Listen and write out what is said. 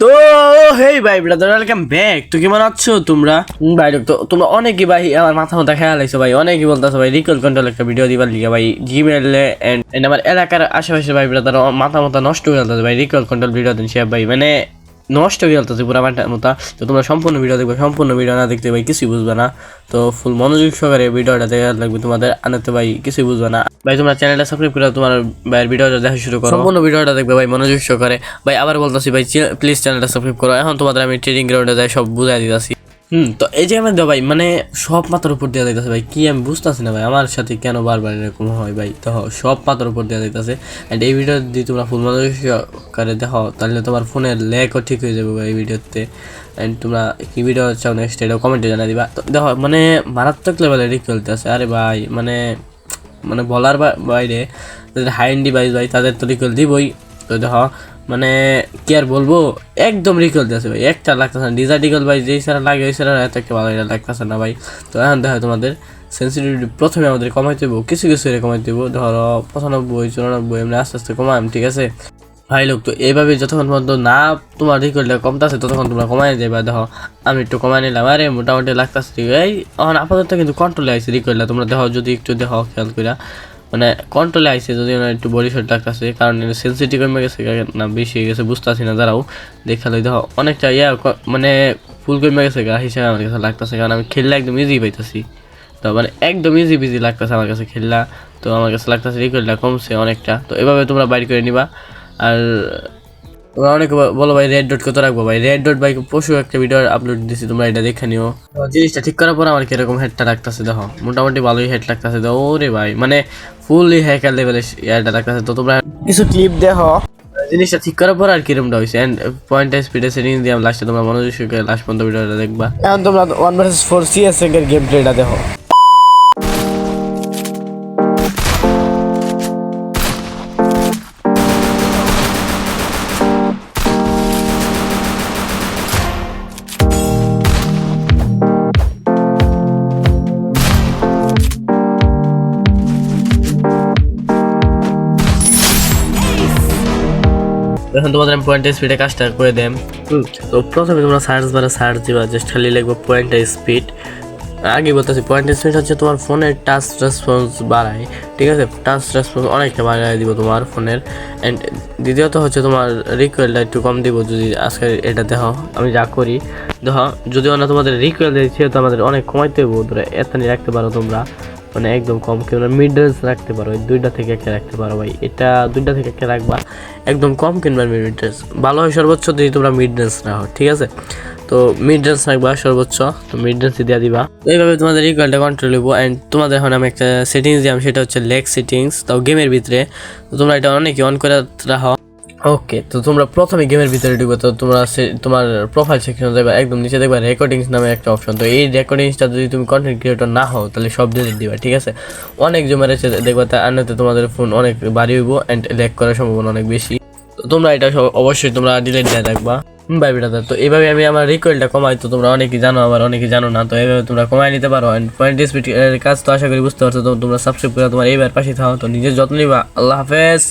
তো হেই ভাই brother welcome back তো কেমন আছো তোমরা? ভাই, তো তোমরা অনেকই ভাই আমার মাথা মাথা খেয়াল আইছো ভাই, অনেকই বলতেছো ভাই রিকল কন্ট্রোল একটা ভিডিও দিবার লিখে ভাই জিমেলে এন্ড আমার এলাকার আশেপাশে ভাই ব্রাদার মাথা মাথা নষ্ট হয়ে যাচ্ছে ভাই রিকল কন্ট্রোল ভিডিও দিন সে ভাই মানে নষ্ট হয়ে যেতেছে পুরো মাথা মতো। তো তোমরা সম্পূর্ণ ভিডিও দেখবে, সম্পূর্ণ ভিডিও না দেখতে ভাই কিছুই বুঝবে না। তো ফুল মনোযোগ সহকারে ভিডিওটা দেখা লাগবে তোমাদের, আনাতে ভাই কিছুই বুঝবে না। ভাই, তোমরা চ্যানেলটা সাবস্ক্রাইব করে তোমার ভাইয়ের ভিডিওটা দেখা শুরু করো। সম্পূর্ণ ভিডিওটা দেখবে ভাই, মনোযোগ সহকারে। ভাই, আবার বলতেছি, ভাই প্লিজ চ্যানেলটা সাবস্ক্রাইব করো। এখন তোমাদের আমি ট্রেডিং গ্রাউন্ডে যাই, সব বুঝাই দিতেছি। হুম। তো এই যে আমি দাও ভাই মানে সব মাথার উপর দেওয়া যাইতেছে ভাই, কি আমি বুঝতেছি না ভাই, আমার সাথে কেন বারবার এরকম হয় ভাই? তো সব মাথার উপর দেওয়া যাইতেছে। অ্যান্ড এই ভিডিও যদি তোমরা ফুল মনোযোগ দেখো, তাহলে তোমার ফোনের ল্যাকও ঠিক হয়ে যাবে ভাই এই ভিডিওতে অ্যান্ড তোমরা কি ভিডিও চাও নেক্সট এটা কমেন্টে জানাই দিবা। তো দেখো মানে মারাত্মক লেভেলের রিকলতে আছে আরে ভাই মানে মানে বলার বাইরে, যাদের হাই ডিভাইস ভাই, তাদের তো রিকল দিবই। তো দেখো মানে কি আর বলব? একদম রিকল দিয়েছে ভাই। একটা লাগতেছে না। ডিজার রিকল ভাই, যেই সারা লাগে, ওই সারা এত একটা ভালো লাগতেছে না ভাই। তো এখন দেখো তোমাদের সেন্সিটিভিটি প্রথমে আমাদের কমাইতে দেবো, কিছু কিছু এর কমাইতে দেবো। ধরো, পঁচানব্বই, চুরানব্বই, এমনি আস্তে আস্তে কমাম, ঠিক আছে? ভাই লোক, তো এইভাবে যতক্ষণ পর্যন্ত না তোমার রিকলটা কমতেছে, ততক্ষণ তোমরা কমাই দেবা। দেখো আমি একটু কমাই নিলাম। আরে, মোটামুটি লাগতেছে। এই, এখন আপাতত কিন্তু কন্ট্রোলে আইছে রিকলটা তোমরা দেখো, যদি একটু দেখো, খেয়াল করে মানে কন্ট্রোলে আইছে যদি ওনার একটু বডি শট লাগতেছে কারণ সেন্সিটিভ কমে গেছে না বেশি হয়ে গেছে বুঝতেছি না, দাঁড়াও, দেখা লই, দেখো, অনেকটা ইয়া মানে ফুল কমে গেছে গা, হিসেবে আমার কাছে লাগতেছে, কারণ আমি খেললে একদম ইজি পাইতেছি। তো মানে একদম ইজি বিজি লাগতেছে আমার কাছে খেললা, তো আমার কাছে লাগতেছে রিকোয়েলটা কমছে অনেকটা, তো এভাবে তোমরা বাইর করে নিবা। আর তোমরা অনেকে বলো ভাই রেড ডট কত রাখব ভাই? রেড ডট ভাই, পশু একটা ভিডিও আপলোড দিছি, তোমরা এটা দেখে নিও। জিনিসটা ঠিক করার পর আমার কীরকম হেডটা লাগতেছে, দেখো। মোটামুটি ভালোই হেড লাগতেছে তো ওরে ভাই মানে ফুললি হ্যাকার লেভেলে ইয়ারটা লাগতেছে। তো তোমরা কিছু ক্লিপ দেখো। জিনিসটা ঠিক করার পর আর কিরমটা হয়েছে এন্ড পয়েন্ট স্পিডে সেটিং দিয়ে লাস্টে তোমরা মনোযোগ সহকারে লাস্ট পর্যন্ত ভিডিওটা দেখবা। এখন তোমরা ওয়ান ভার্সেস ফোর সিএস এর গেম প্লেটা দেখো। এখন তোমাদের আমি পয়েন্ট স্পিডে কাজটা করে দেম। তো প্রথমে তোমরা সার্চ বারে সার্চ দিবা জাস্ট খালি লিখব পয়েন্ট স্পিড আগে বলতেছি পয়েন্ট স্পিড হচ্ছে তোমার ফোনের টাচ রেসপন্স বাড়ায়, ঠিক আছে? টাচ রেসপন্স অনেকটা বাড়ায় দিব তোমার ফোনের। অ্যান্ড দ্বিতীয়ত হচ্ছে তোমার রিকোয়েলটা একটু কম দিব, যদি আজকে এটা দেখো, আমি যা করি। যদি না তোমাদের রিকোয়েল দিচ্ছি তো আমাদের অনেক কমাইতে হব ধরো, এতনি রাখতে পারো তোমরা। মানে একদম কম কেউ মিড রেঞ্জ রাখতে পারো দুইটা থেকে একটা রাখতে পারো ভাই। এটা দুইটা থেকে একটা রাখবা, একদম কম কিনবা মিড রেঞ্জ ভালো হয় সর্বোচ্চ যদি তোমরা মিড রেঞ্জ রাখো, ঠিক আছে? তো মিড রেঞ্জ রাখবা সর্বোচ্চ, তো মিড রেঞ্জ দিয়ে দিবা। এইভাবে তোমাদের ইকুয়ালটা কন্ট্রোল নেব অ্যান্ড তোমাদের এখন আমি একটা সেটিংস দিলাম, সেটা হচ্ছে লেগ সেটিংস তাও গেমের ভিতরে, তোমরা এটা অনেকে অন করে রাখো। ওকে তো তোমরা প্রথমে গেমের ভিতরে ঢুকবে, তো তোমরা তোমার প্রোফাইল সেকশনে যাবে একদম নিচে দেখবে রেকর্ডিংস নামে একটা অপশন তো এই রেকর্ডিংসটা যদি তুমি কন্টেন্ট ক্রিয়েটর না হও, তাহলে সব ডিলিট দিবা, ঠিক আছে? অনেক জমের এসে দেখবে তা আনতে তোমাদের ফোন অনেক বাড়ি হইব অ্যান্ড ল্যাক করার সম্ভাবনা অনেক বেশি। তো তোমরা এটা অবশ্যই তোমরা ডিলিট দিয়ে রাখবা। বাই বেটাদার তো এইভাবে আমি আমার রিকোয়েলটা কমাই, তো তোমরা অনেকে জানো আবার অনেকে জানো না, তো এইভাবে তোমরা কমাই নিতে পারো। অ্যান্ড পয়েন্ট স্পিড কাজ তো আশা করি বুঝতে পারছ, তো তোমরা সাবস্ক্রাইব করে তোমার এইবার পাশে থাও, তো নিজের যত্ন নিবা। আল্লাহ হাফেজ।